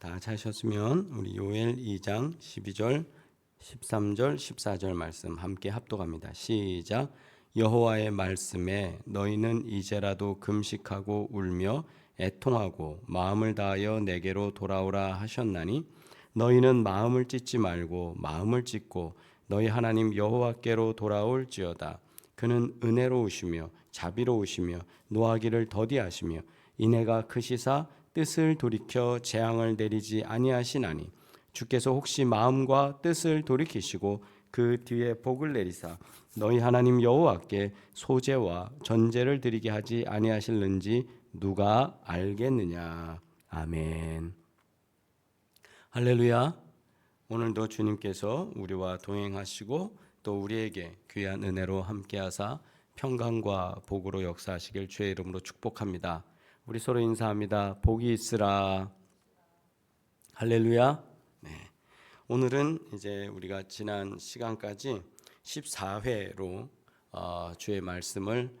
다 찾으셨으면 우리 요엘 2장 12절, 13절, 14절 말씀 함께 합독합니다. 시작. 여호와의 말씀에 너희는 이제라도 금식하고 울며 애통하고 마음을 다하여 내게로 돌아오라 하셨나니 너희는 마음을 찢지 말고 마음을 찢고 너희 하나님 여호와께로 돌아올지어다. 그는 은혜로우시며 자비로우시며 노하기를 더디하시며 이내가 크시사 뜻을 돌이켜 재앙을 내리지 아니하시나니 주께서 혹시 마음과 뜻을 돌이키시고 그 뒤에 복을 내리사 너희 하나님 여호와께 소제와 전제를 드리게 하지 아니하실는지 누가 알겠느냐? 아멘. 할렐루야. 오늘도 주님께서 우리와 동행하시고 또 우리에게 귀한 은혜로 함께하사 평강과 복으로 역사하시길 주의 이름으로 축복합니다. 우리 서로 인사합니다. 복이 있으라. 할렐루야. 네. 오늘은 이제 우리가 지난 시간까지 14회로 어, 주의 말씀을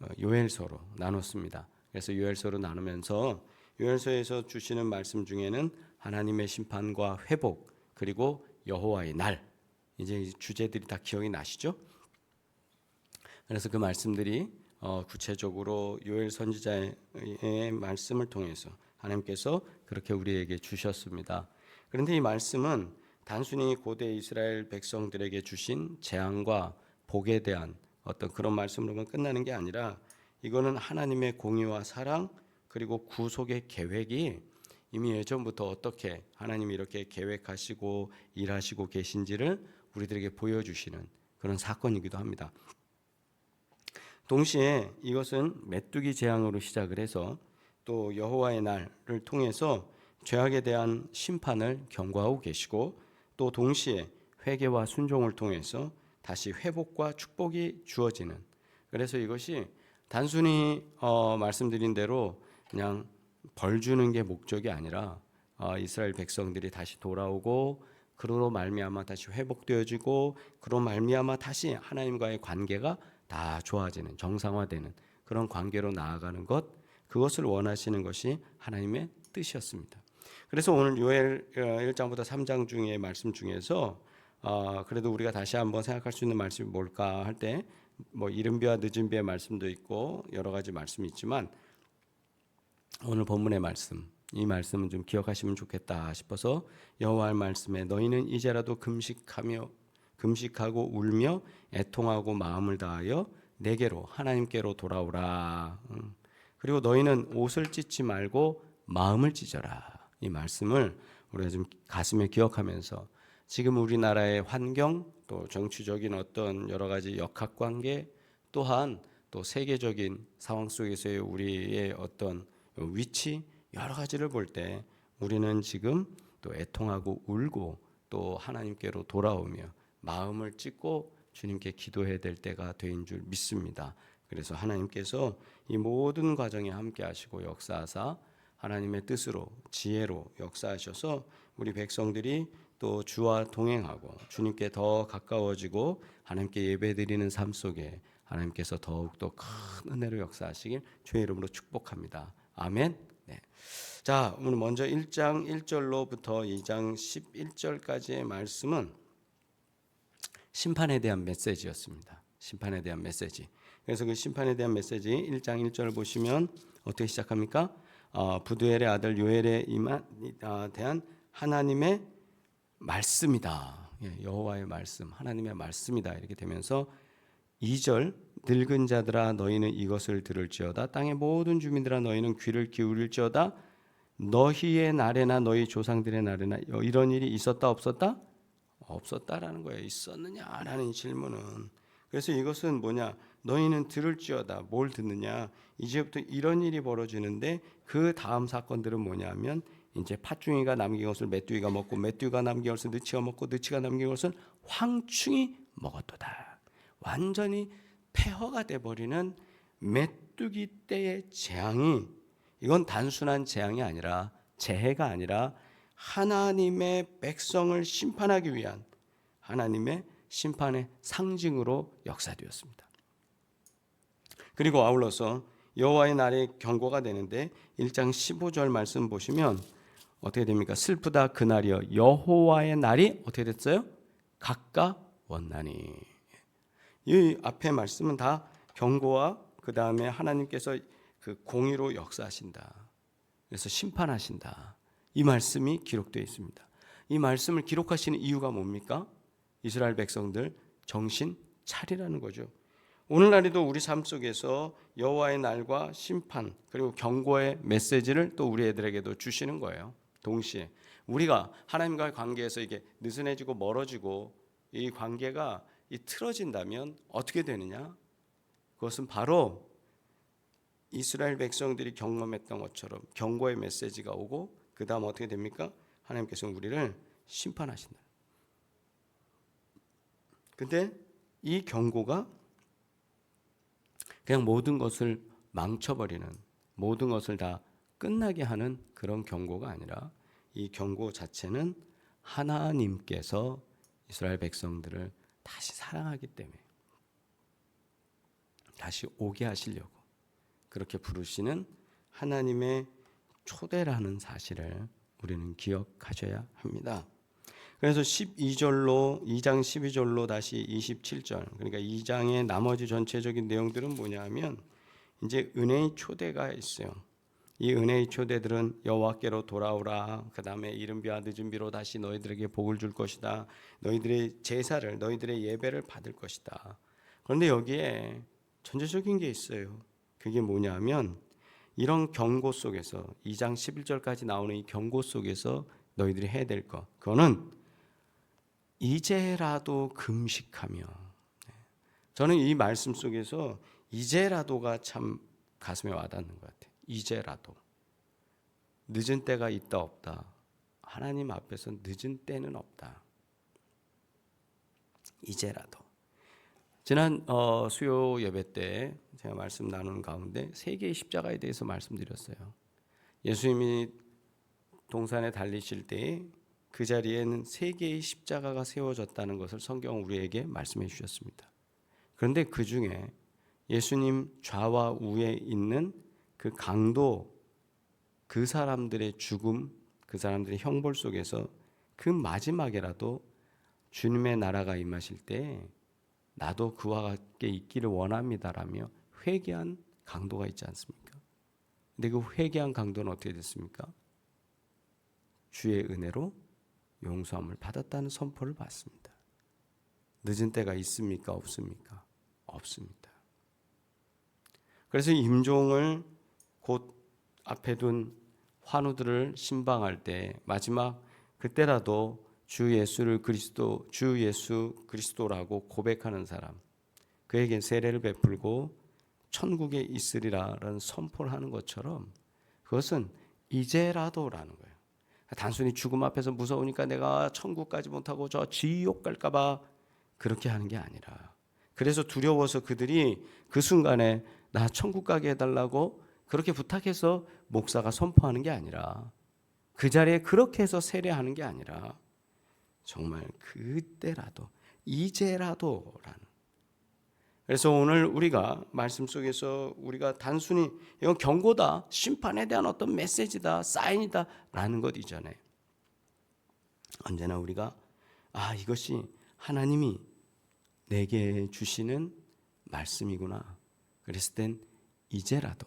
어, 요엘서로 나눴습니다. 그래서 요엘서로 나누면서 요엘서에서 주시는 말씀 중에는 하나님의 심판과 회복 그리고 여호와의 날 이제 이 주제들이 다 기억이 나시죠? 그래서 그 말씀들이 어, 구체적으로 요엘 선지자의 말씀을 통해서 하나님께서 그렇게 우리에게 주셨습니다. 그런데 이 말씀은 단순히 고대 이스라엘 백성들에게 주신 재앙과 복에 대한 어떤 그런 말씀으로만 끝나는 게 아니라 이거는 하나님의 공의와 사랑 그리고 구속의 계획이 이미 예전부터 어떻게 하나님이 이렇게 계획하시고 일하시고 계신지를 우리들에게 보여주시는 그런 사건이기도 합니다. 동시에 이것은 메뚜기 재앙으로 시작을 해서 또 여호와의 날을 통해서 죄악에 대한 심판을 경고하고 계시고 또 동시에 회개와 순종을 통해서 다시 회복과 축복이 주어지는. 그래서 이것이 단순히 어, 말씀드린 대로 그냥 벌 주는 게 목적이 아니라 어, 이스라엘 백성들이 다시 돌아오고 그로 말미암아 다시 회복되어지고 그로 말미암아 다시 하나님과의 관계가 다 좋아지는 정상화되는 그런 관계로 나아가는 것 그것을 원하시는 것이 하나님의 뜻이었습니다. 그래서 오늘 요엘 1장부터 어, 3장 중에 말씀 중에서 어, 그래도 우리가 다시 한번 생각할 수 있는 말씀이 뭘까 할 때 뭐 이른 비와 늦은 비의 말씀도 있고 여러 가지 말씀이 있지만 오늘 본문의 말씀 이 말씀은 좀 기억하시면 좋겠다 싶어서 여호와의 말씀에 너희는 이제라도 금식하며 금식하고 울며 애통하고 마음을 다하여 내게로 하나님께로 돌아오라. 음. 그리고 너희는 옷을 찢지 말고 마음을 찢어라. 이 말씀을 우리가 좀 가슴에 기억하면서 지금 우리나라의 환경 또 정치적인 어떤 여러 가지 역학 관계 또한 또 세계적인 상황 속에서의 우리의 어떤 위치 여러 가지를 볼 때 우리는 지금 또 애통하고 울고 또 하나님께로 돌아오며 마음을 찢고 주님께 기도해야 될 때가 된줄 믿습니다. 그래서 하나님께서 이 모든 과정에 함께 하시고 역사하사 하나님의 뜻으로 지혜로 역사하셔서 우리 백성들이 또 주와 동행하고 주님께 더 가까워지고 하나님께 예배드리는 삶 속에 하나님께서 더욱더 큰 은혜로 역사하시길 주의 이름으로 축복합니다. 아멘. 네. 자, 오늘 먼저 1장 1절로부터 2장 11절까지의 말씀은 심판에 대한 메시지였습니다. 심판에 대한 메시지. 그래서 그 심판에 대한 메시지 1장 1절을 보시면 어떻게 시작합니까? 어, 부두엘의 아들 요엘에 임한 어, 대한 하나님의 말씀이다. 예, 여호와의 말씀, 하나님의 말씀이다. 이렇게 되면서 2절 늙은 자들아 너희는 이것을 들을지어다 땅의 모든 주민들아 너희는 귀를 기울일지어다 너희의 날에나 너희 조상들의 날에나 이런 일이 있었다 없었다 없었다라는 거예요. 있었느냐라는 질문은 그래서 이것은 뭐냐? 너희는 들을지어다. 뭘 듣느냐? 이제부터 이런 일이 벌어지는데 그 다음 사건들은 뭐냐면 이제 팥중이가 남긴 것을 메뚜기가 먹고 메뚜기가 남긴 것을 느치가 먹고 느치가 남긴 것을 황충이 먹었도다. 완전히 폐허가 돼 버리는 메뚜기 때의 재앙이 이건 단순한 재앙이 아니라 재해가 아니라 하나님의 백성을 심판하기 위한 하나님의 심판의 상징으로 역사되었습니다. 그리고 아울러서 여호와의 날에 경고가 되는데 1장 15절 말씀 보시면 어떻게 됩니까? 슬프다 그날이여 여호와의 날이 어떻게 됐어요? 가까웠나니. 이 앞에 말씀은 다 경고와 그 다음에 하나님께서 그 공의로 역사하신다. 그래서 심판하신다. 이 말씀이 기록되어 있습니다. 이 말씀을 기록하시는 이유가 뭡니까? 이스라엘 백성들 정신 차리라는 거죠. 오늘날에도 우리 삶 속에서 여호와의 날과 심판 그리고 경고의 메시지를 또 우리 애들에게도 주시는 거예요. 동시에 우리가 하나님과의 관계에서 이게 느슨해지고 멀어지고 이 관계가 이 틀어진다면 어떻게 되느냐? 그것은 바로 이스라엘 백성들이 경험했던 것처럼 경고의 메시지가 오고 그 다음 어떻게 됩니까? 하나님께서 우리를 심판하신다. 근데 이 경고가 그냥 모든 것을 망쳐버리는 모든 것을 다 끝나게 하는 그런 경고가 아니라 이 경고 자체는 하나님께서 이스라엘 백성들을 다시 사랑하기 때문에 다시 오게 하시려고 그렇게 부르시는 하나님의 초대라는 사실을 우리는 기억하셔야 합니다. 그래서 12절로 2장 12절로 다시 27절 그러니까 2장의 나머지 전체적인 내용들은 뭐냐면 이제 은혜의 초대가 있어요. 이 은혜의 초대들은 여호와께로 돌아오라. 그 다음에 이른비와 늦은비로 다시 너희들에게 복을 줄 것이다. 너희들의 제사를 너희들의 예배를 받을 것이다. 그런데 여기에 전제적인 게 있어요. 그게 뭐냐면 이런 경고 속에서 2장 11절까지 나오는 이 경고 속에서 너희들이 해야 될 것. 그거는 이제라도 금식하며 저는 이 말씀 속에서 이제라도가 참 가슴에 와닿는 것 같아요. 이제라도 늦은 때가 있다 없다. 하나님 앞에서 늦은 때는 없다. 이제라도 지난 어, 수요 예배 때 제가 말씀 나누는 가운데 세 개의 십자가에 대해서 말씀드렸어요. 예수님이 동산에 달리실 때 그 자리에는 세 개의 십자가가 세워졌다는 것을 성경 우리에게 말씀해 주셨습니다. 그런데 그 중에 예수님 좌와 우에 있는 그 강도 그 사람들의 죽음, 그 사람들의 형벌 속에서 그 마지막에라도 주님의 나라가 임하실 때 나도 그와 같게 있기를 원합니다라며 회개한 강도가 있지 않습니까? 근데 그 회개한 강도는 어떻게 됐습니까? 주의 은혜로 용서함을 받았다는 선포를 받습니다. 늦은 때가 있습니까? 없습니까? 없습니다. 그래서 임종을 곧 앞에 둔 환우들을 신방할 때 마지막 그때라도 주 예수를 그리스도 주 예수 그리스도라고 고백하는 사람 그에게 세례를 베풀고 천국에 있으리라라는 선포를 하는 것처럼 그것은 이제라도라는 거예요. 단순히 죽음 앞에서 무서우니까 내가 천국까지 못하고 저 지옥 갈까봐 그렇게 하는 게 아니라 그래서 두려워서 그들이 그 순간에 나 천국 가게 해달라고 그렇게 부탁해서 목사가 선포하는 게 아니라 그 자리에 그렇게 해서 세례하는 게 아니라 정말 그때라도 이제라도라는 그래서 오늘 우리가 말씀 속에서 우리가 단순히 이건 경고다, 심판에 대한 어떤 메시지다, 사인이다라는 것 이전에 언제나 우리가 아 이것이 하나님이 내게 주시는 말씀이구나. 그랬을 땐 이제라도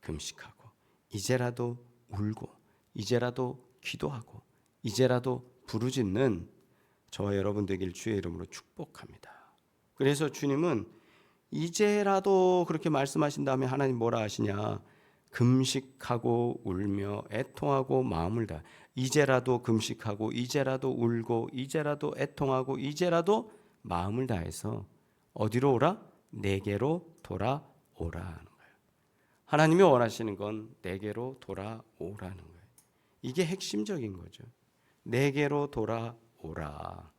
금식하고 이제라도 울고 이제라도 기도하고 이제라도 부르짖는 저와 여러분 되길 주의 이름으로 축복합니다. 그래서 주님은 이제라도 그렇게 말씀하신 다음에 하나님 뭐라 하시냐? 금식하고 울며 애통하고 마음을 다 이제라도 금식하고 이제라도 울고 이제라도 애통하고 이제라도 마음을 다해서 어디로 오라? 내게로 돌아오라는 거예요. 하나님이 원하시는 건 내게로 돌아오라는 거예요. 이게 핵심적인 거죠. 내게로 돌아오라.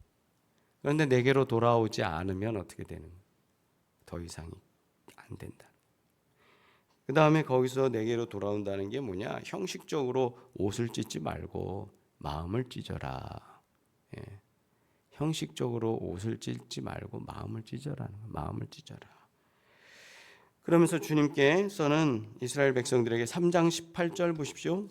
그런데 내게로 돌아오지 않으면 어떻게 되는? 더 이상이 안 된다. 그 다음에 거기서 내게로 돌아온다는 게 뭐냐? 형식적으로 옷을 찢지 말고 마음을 찢어라. 예. 형식적으로 옷을 찢지 말고 마음을 찢어라는 거, 마음을 찢어라. 그러면서 주님께서는 이스라엘 백성들에게 3장 18절 보십시오.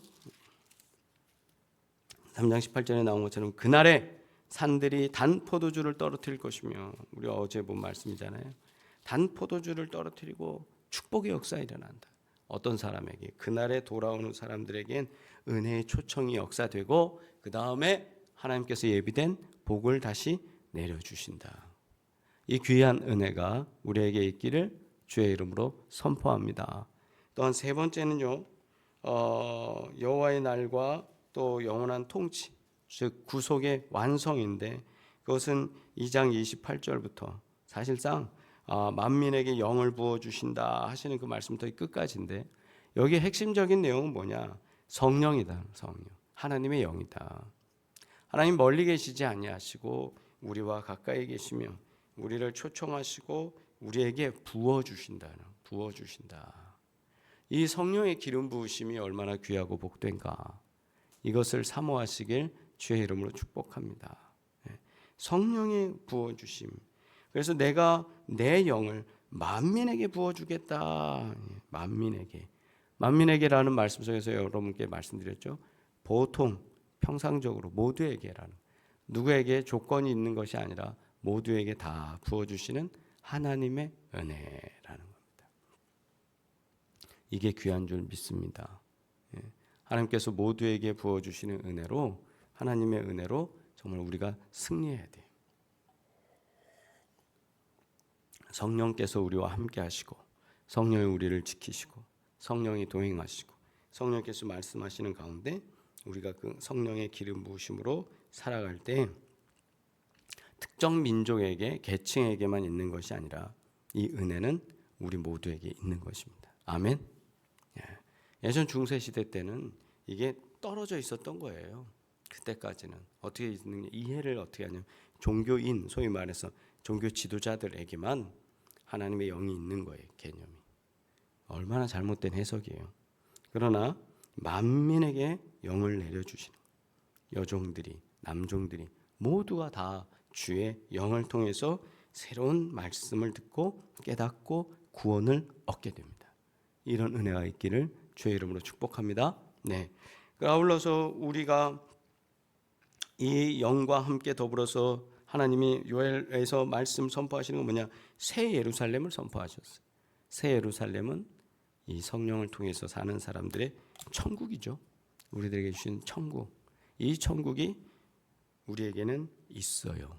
3장 18절에 나온 것처럼 그날에 산들이 단 포도주를 떨어뜨릴 것이며 우리 어제 본 말씀이잖아요. 단 포도주를 떨어뜨리고 축복의 역사 일어난다. 어떤 사람에게 그날에 돌아오는 사람들에겐 은혜의 초청이 역사되고 그 다음에 하나님께서 예비된 복을 다시 내려주신다. 이 귀한 은혜가 우리에게 있기를 주의 이름으로 선포합니다. 또한 세 번째는요, 어, 여호와의 날과 또 영원한 통치, 즉 구속의 완성인데 그것은 2장 28절부터 사실상 아, 만민에게 영을 부어 주신다 하시는 그 말씀부터 끝까지인데 여기 핵심적인 내용은 뭐냐? 성령이다. 성령. 하나님의 영이다. 하나님 멀리 계시지 아니하시고 우리와 가까이 계시며 우리를 초청하시고 우리에게 부어 주신다는 부어 주신다. 이 성령의 기름 부으심이 얼마나 귀하고 복된가. 이것을 사모하시길 주의 이름으로 축복합니다. 예. 성령의 부어 주심. 그래서 내가 내 영을 만민에게 부어 주겠다. 예, 만민에게. 만민에게라는 말씀 속에서 여러분께 말씀드렸죠. 보통 평상적으로 모두에게라는 누구에게 조건이 있는 것이 아니라 모두에게 다 부어 주시는 하나님의 은혜라는 겁니다. 이게 귀한 줄 믿습니다. 예. 하나님께서 모두에게 부어 주시는 은혜로 하나님의 은혜로 정말 우리가 승리해야 돼요. 성령께서 우리와 함께 하시고 성령이 우리를 지키시고 성령이 동행하시고 성령께서 말씀하시는 가운데 우리가 그 성령의 기름 부으심으로 살아갈 때 특정 민족에게 계층에게만 있는 것이 아니라 이 은혜는 우리 모두에게 있는 것입니다. 아멘. 예. 예전 중세 시대 때는 이게 떨어져 있었던 거예요. 그때까지는 어떻게 이해를 어떻게 하냐면 종교인 소위 말해서 종교 지도자들에게만 하나님의 영이 있는 거예요 개념이 얼마나 잘못된 해석이에요. 그러나 만민에게 영을 내려주시는 여종들이 남종들이 모두가 다 주의 영을 통해서 새로운 말씀을 듣고 깨닫고 구원을 얻게 됩니다. 이런 은혜가 있기를 주의 이름으로 축복합니다. 네. 아울러서 우리가 이 영과 함께 더불어서 하나님이 요엘에서 말씀 선포하시는 건 뭐냐? 새 예루살렘을 선포하셨어요. 새 예루살렘은 이 성령을 통해서 사는 사람들의 천국이죠. 우리들에게 주신 천국. 이 천국이 우리에게는 있어요.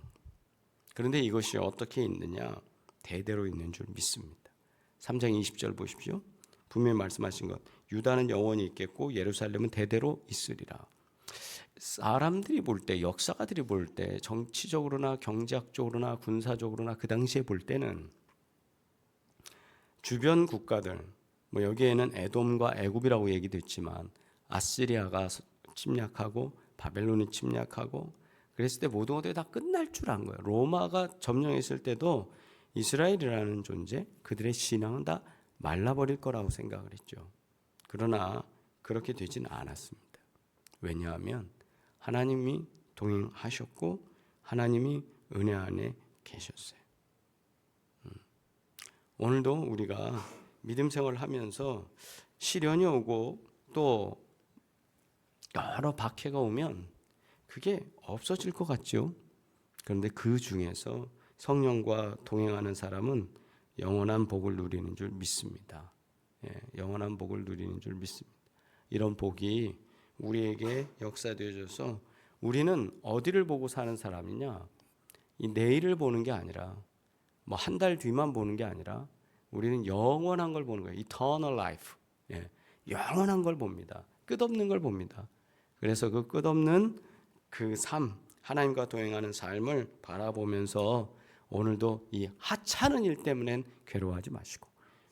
그런데 이것이 어떻게 있느냐? 대대로 있는 줄 믿습니다. 3장 20절 보십시오. 분명히 말씀하신 것. 유다는 영원히 있겠고 예루살렘은 대대로 있으리라. 사람들이 볼 때, 역사가들이 볼 때, 정치적으로나 경제학적으로나 군사적으로나 그 당시에 볼 때는 주변 국가들, 뭐 여기에는 에돔과 애굽이라고 얘기됐지만 아시리아가 침략하고 바벨론이 침략하고 그랬을 때 모든 것들이 다 끝날 줄 안 거예요. 로마가 점령했을 때도 이스라엘이라는 존재, 그들의 신앙은 다 말라버릴 거라고 생각을 했죠. 그러나 그렇게 되진 않았습니다. 왜냐하면 하나님이 동행하셨고 하나님이 은혜 안에 계셨어요. 음. 오늘도 우리가 믿음 생활을 하면서 시련이 오고 또 여러 박해가 오면 그게 없어질 것 같죠. 그런데 그 중에서 성령과 동행하는 사람은 영원한 복을 누리는 줄 믿습니다. 예, 영원한 복을 누리는 줄 믿습니다. 이런 복이 우리에게 역사되어져서 우리는 어디를 보고 사는 사람이냐? 이 내일을 보는 게 아니라 뭐 한 달 뒤만 보는 게 아니라 우리는 영원한 걸 보는 거예요. eternal life. 예, 영원한 걸 봅니다. 끝없는 걸 봅니다. 그래서 그 끝없는 그 삶, 하나님과 동행하는 삶을 바라보면서 오늘도 이 하찮은 일 때문엔 괴로워하지 마시고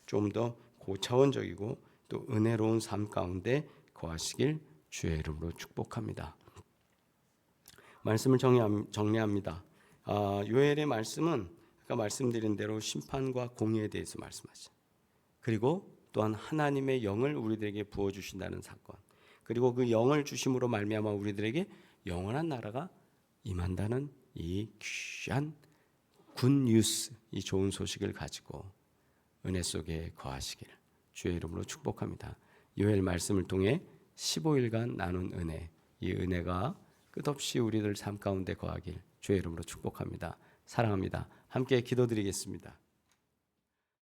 좀더 고차원적이고 또 은혜로운 삶 가운데 거하시길 주의 이름으로 축복합니다. 말씀을 정리합니다. 아, 요엘의 말씀은 아까 말씀드린 대로 심판과 공의에 대해서 말씀하죠. 그리고 또한 하나님의 영을 우리들에게 부어 주신다는 사건. 그리고 그 영을 주심으로 말미암아 우리들에게 영원한 나라가 임한다는 이 귀한 군 뉴스, 이 좋은 소식을 가지고 은혜 속에 거하시길 주의 이름으로 축복합니다. 요엘 말씀을 통해 15일간 나눈 은혜, 이 은혜가 끝없이 우리들 삶 가운데 거하길 주의 이름으로 축복합니다. 사랑합니다. 함께 기도드리겠습니다.